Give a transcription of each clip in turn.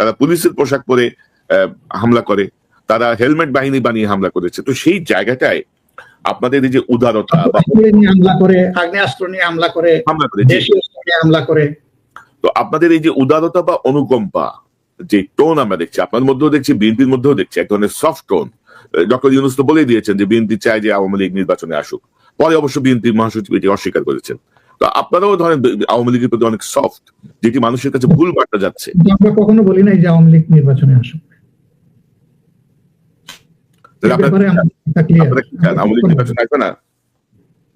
তারা পুলিশের পোশাক পরে হামলা করে। তারা হেলমেট বাহিনী বানিয়ে হামলা করেছে। তো সেই জায়গাটায় আপনাদের এই যে উদারতা বা হামলা করে আগ্নেয়াস্ত্র নিয়ে হামলা করে হামলা করে জি, দেশীয় অস্ত্র নিয়ে হামলা করে। তো আপনাদের এই যে উদারতা বা অনুকম্পা যে টোন আমরা দেখছি আপনার মধ্যেও দেখছি বিএনপির মধ্যেও দেখছি এক ধরনের সফট টোন ডক্টর ইউনুস তো বলেই দিয়েছেন যে বিএনপি চায় যে আওয়ামী লীগ নির্বাচনে আসুক। পরে অবশ্য বিএনপি মহাসচিব এটি অস্বীকার করেছেন। তো আপনারাও ধরেন আওয়ামী লীগের প্রতি অনেক সফট যেটি মানুষের কাছে ভুল বার্তা যাচ্ছে। আমরা কখনো বলি নাই যে আওয়ামী লীগ নির্বাচনে আসুক?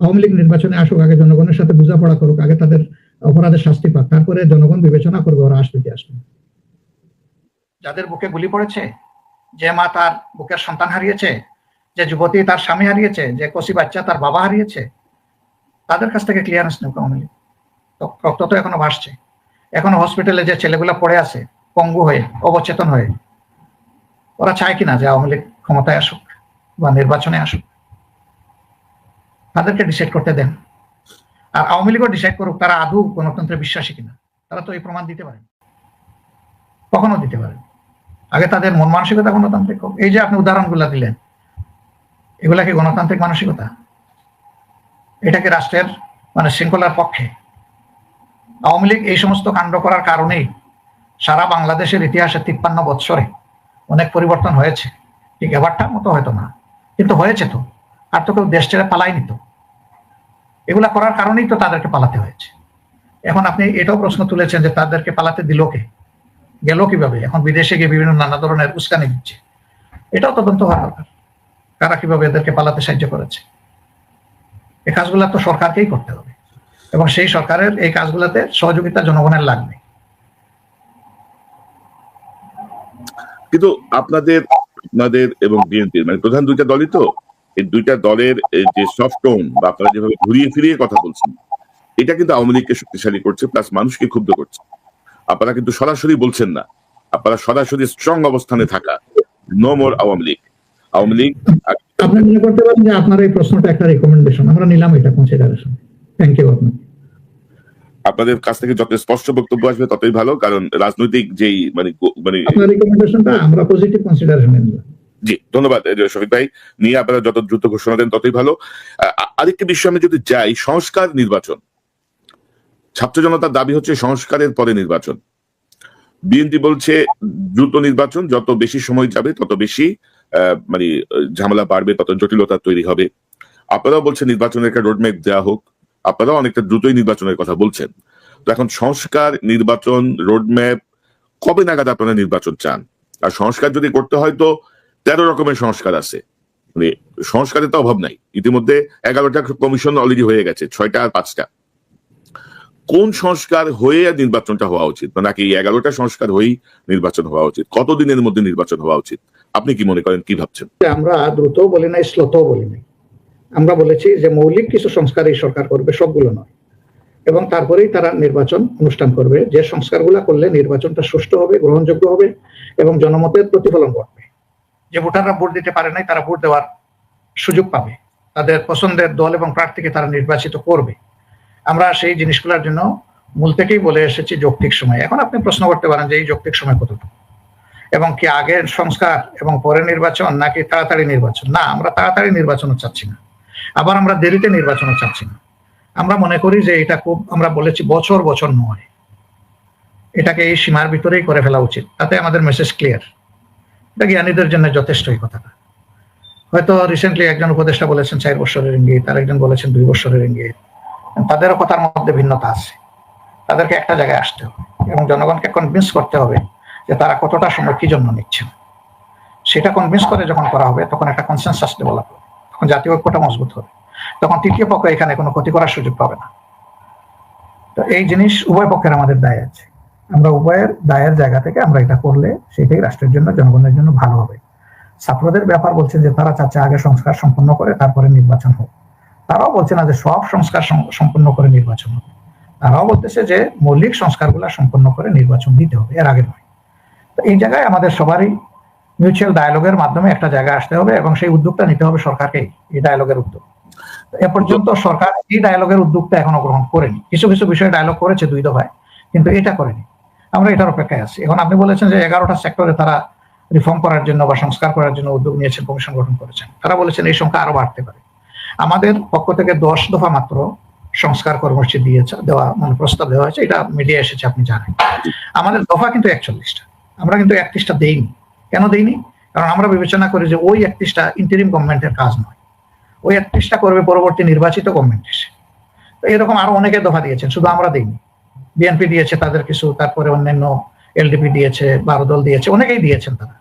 আওয়ামী লীগ নির্বাচনে আসুক আগে জনগণের সাথে বোঝাপড়া করুক আগে তাদের অপরাধের শাস্তি পাক তারপরে জনগণ বিবেচনা করবে ওরা আসবে কি আসবে যাদের বুকে গুলি পড়েছে যে মা তার বুকের সন্তান হারিয়েছে যে যুবতী তার স্বামী হারিয়েছে যে কচি বাচ্চা তার বাবা হারিয়েছে তাদের কাছ থেকে ক্লিয়ারেন্স নেব আওয়ামী রক্ত তো এখনও ভাসছে এখনও হসপিটালে যে ছেলেগুলো পড়ে আছে, পঙ্গু হয়ে, অবচেতন হয়ে, ওরা চায় কিনা যে আওয়ামী লীগ ক্ষমতায় আসুক বা নির্বাচনে আসুক। তাদেরকে ডিসাইড করতে দেন। আর আওয়ামী লীগও ডিসাইড করুক, তারা আদৌ গণতন্ত্রে বিশ্বাসী কিনা, তারা তো এই প্রমাণ দিতে পারেন। কখনো দিতে পারেন। আগে তাদের মন মানসিকতা গণতান্ত্রিক হোক। এই যে আপনি উদাহরণগুলো দিলেন, এগুলা কি গণতান্ত্রিক মানসিকতা? এটা কি রাষ্ট্রের মানে শৃঙ্খলার পক্ষে। আওয়ামী লীগ এই সমস্ত কাণ্ড করার কারণেই সারা বাংলাদেশের ইতিহাসে তিপ্পান্ন বৎসরে অনেক পরিবর্তন হয়েছে। ঠিক এবারটার মতো হয়তো না, কিন্তু হয়েছে তো। আর তো কেউ দেশ ছেড়ে পালায়নি তো। এগুলা করার কারণেই তো তাদেরকে পালাতে হয়েছে। এখন আপনি এটাও প্রশ্ন তুলেছেন যে তাদেরকে পালাতে দিল কে? গেল কীভাবে? এখন বিদেশে গিয়ে বিভিন্ন নানা ধরনের উস্কানি দিচ্ছে। এটাও তদন্ত হওয়া দরকার। কারা কীভাবে এদেরকে পালাতে সাহায্য করেছে? এই কাজগুলা তো সরকারকেই করতে হবে। এবং সেই সরকারের এই কাজগুলাতে সহযোগিতা জনগণের লাগবে। কিন্তু আপনাদের আপনাদের এবং বিএনপির মানে প্রধান দুইটা দলই তো, এই দুইটা দলের যে সফট টোন বা আপনারা যেভাবে ঘুরিয়ে ফিরিয়ে কথা বলছেন, এটা কিন্তু আওয়ামী লীগকে শক্তিশালী করছে প্লাস মানুষকে ক্ষুব্ধ করছে। আপনারা কিন্তু সরাসরি বলছেন না, আপনারা সরাসরি স্ট্রং অবস্থানে থাকা নো মোর আওয়ামী লীগ। আওয়ামী লীগ আপনি মনে করতে পারেন যে আপনার এই প্রশ্নটা একটা রেকমেন্ডেশন আমরা নিলাম এটা কনসিডারেশন থ্যাংক ইউ আপনাকে। আপনাদের কাছ থেকে যত স্পষ্ট বক্তব্য আসবে ততই ভালো কারণ রাজনৈতিক যেই মানে মানে আপনার রিকমেন্ডেশনটা আমরা পজিটিভ কনসিডারেশন নিলাম। জি ধন্যবাদ শফিক ভাই। নিয়ে আপনারা যত দ্রুত ঘোষণা দেন ততই ভালো। আরেকটি বিষয় আমি যদি যাই সংস্কার নির্বাচন। ছাত্র জনতার দাবি হচ্ছে সংস্কারের পরে নির্বাচন। বিএনপি বলছে দ্রুত নির্বাচন যত বেশি সময় যাবে তত বেশি মানে ঝামেলা বাড়বে, তত জটিলতা তৈরি হবে। আপনারাও বলছেন নির্বাচনের একটা রোডম্যাপ দেওয়া হোক। আপনারাও অনেকটা দ্রুতই নির্বাচনের কথা বলছেন। তো এখন সংস্কার, নির্বাচন রোডম্যাপ কবে নাগাদ আপনারা নির্বাচন চান? আর সংস্কার যদি করতে হয় তো তেরো রকমের সংস্কার আছে। মানে সংস্কারের তো অভাব নাই। ইতিমধ্যে এগারোটা কমিশন অলরেডি হয়ে গেছে, ছয়টা আর পাঁচটা। কোন সংস্কার হয়ে নির্বাচনটা হওয়া উচিত? মানে নাকি এগারোটা সংস্কার হয়েই নির্বাচন হওয়া উচিত? কতদিনের মধ্যে নির্বাচন হওয়া উচিত? আপনি কি মনে করেন, কি ভাবছেন? আমরা দ্রুত বলি নাই স্লোত বলি নাই। আমরা বলেছি যে মৌলিক কিছু সংস্কার এই সরকার করবে, সবগুলো নয়। এবং তারপরেই তারা নির্বাচন অনুষ্ঠান করবে। যে সংস্কারগুলো করলে নির্বাচনটা সুষ্ঠু হবে, গ্রহণযোগ্য হবে এবং জনমতের প্রতিফলন ঘটবে। যে ভোটাররা ভোট দিতে পারে নাই, তারা ভোট দেওয়ার সুযোগ পাবে। তাদের পছন্দের দল এবং প্রার্থীকে তারা নির্বাচিত করবে। আমরা সেই জিনিসগুলোর জন্য মূল থেকেই বলে এসেছি যৌক্তিক সময়। এখন আপনি প্রশ্ন করতে পারেন যে এই যৌক্তিক সময় কতটুকু? এবং কি আগের সংস্কার এবং পরে নির্বাচন নাকি তাড়াতাড়ি নির্বাচন? না, আমরা তাড়াতাড়ি নির্বাচনও চাচ্ছি না। আবার আমরা দেরিতে নির্বাচনও চাচ্ছি না। আমরা মনে করি যে এটা খুব, আমরা বলেছি বছর বছর নয়। এটাকে এই সীমার ভিতরেই করে ফেলা উচিত। তাতে আমাদের মেসেজ ক্লিয়ার এটা জ্ঞানীদের জন্য যথেষ্ট এই কথাটা। হয়তো রিসেন্টলি একজন উপদেষ্টা বলেছেন চার বছরের ইঙ্গিত আর একজন বলেছেন দুই বছরের ইঙ্গিত তাদেরও কথার মধ্যে ভিন্নতা আছে। তাদেরকে একটা জায়গায় আসতে হবে এবং জনগণকে কনভিন্স করতে হবে যে তারা কতটা সময় কি জন্য নিচ্ছেন সেটা কনভিন্স করে যখন করা হবে, তখন একটা কনসেন্সাস ডেভেলপ হবে। তখন জাতীয় ঐক্যটা মজবুত হবে। তখন তৃতীয় পক্ষ এখানে কোনো ক্ষতি করার সুযোগ পাবে না। তো এই জিনিস উভয় পক্ষের আমাদের দায় আছে। আমরা উভয়ের দায়ের জায়গা থেকে আমরা এটা করলে সেটাই রাষ্ট্রের জন্য, জনগণের জন্য ভালো হবে। ছাত্রদের ব্যাপার বলছেন যে তারা চাচ্ছে আগে সংস্কার সম্পন্ন করে, তারপরে নির্বাচন হোক। তারাও বলছে না যে সব সংস্কার সম্পন্ন করে নির্বাচন হবে। তারাও বলতেছে যে মৌলিক সংস্কারগুলো সম্পন্ন করে নির্বাচন দিতে হবে, এর আগে নয়। এই জায়গায় আমাদের সবারই মিউচুয়াল ডায়ালগের মাধ্যমে একটা জায়গায় আসতে হবে এবং সেই উদ্যোগটা নিতে হবে সরকারকে এই ডায়ালগের উদ্যোগ। এ পর্যন্ত সরকার এই ডায়ালগের উদ্যোগটা এখনও গ্রহণ করেনি। কিছু কিছু বিষয়ে ডায়ালগ করেছে দুই দফায়, কিন্তু এটা করেনি। আমরা এটার অপেক্ষায় আছি। এখন আপনি বলেছেন যে এগারোটা সেক্টরে তারা রিফর্ম করার জন্য বা সংস্কার করার জন্য উদ্যোগ নিয়েছেন কমিশন গঠন করেছেন। তারা বলেছেন এই সংখ্যা আরও বাড়তে পারে। আমাদের পক্ষ থেকে দশ দফা মাত্র সংস্কার কর্মসূচি দিয়েছে, দেওয়া মানে প্রস্তাব দেওয়া হয়েছে। এটা মিডিয়া এসেছে, আপনি জানেন। আমাদের দফা কিন্তু একচল্লিশটা। আমরা কিন্তু একত্রিশটা দেইনি। কেন দেইনি? কারণ আমরা বিবেচনা করি যে ওই একত্রিশটা ইন্টারিম গভর্নমেন্টের কাজ নয়। ওই একত্রিশটা করবে পরবর্তী নির্বাচিত গভর্নমেন্ট এসে। তো এরকম আরও অনেকে দফা দিয়েছেন, শুধু আমরা দেইনি। বিএনপি দিয়েছে তাদের কিছু, তারপরে অন্যান্য এলডিপি দিয়েছে, বারো দল দিয়েছে, অনেকেই দিয়েছেন তারা।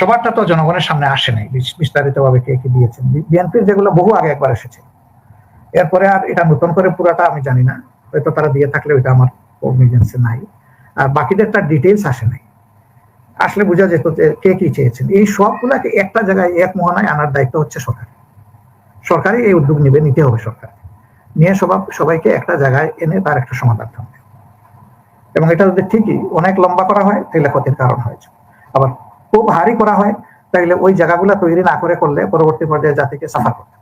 সবারটা তো জনগণের সামনে আসে নাই বিস্তারিত ভাবে কে কি দিয়েছেন। বিএনপির যেগুলো বহু আগে একবার এসেছে। এরপরে আর এটা নতুন করে পুরাটা আমি জানি না, হয়তো তারা দিয়ে থাকলে ওইটা আমার নাই। আর বাকিদের তার ডিটেলস আসে নাই। আসলে বোঝা যেত যে কে কি চেয়েছেন। এই সবগুলাকে একটা জায়গায় এক মহানায় আনার দায়িত্ব হচ্ছে সরকার। সরকারই এই উদ্যোগ নিবে, নিতে হবে সরকার। নিয়ে সবাই সবাইকে একটা জায়গায় এনে তার একটা সমাধান হবে। এবং এটা যদি ঠিকই অনেক লম্বা করা হয়, তাহলে ক্ষতির কারণ হয়েছে আবার খুব হারি করা হয় তাইলে ওই জায়গাগুলো তৈরি না করে করলে পরবর্তী পর্যায়ে জাতিকে সাফার করতে।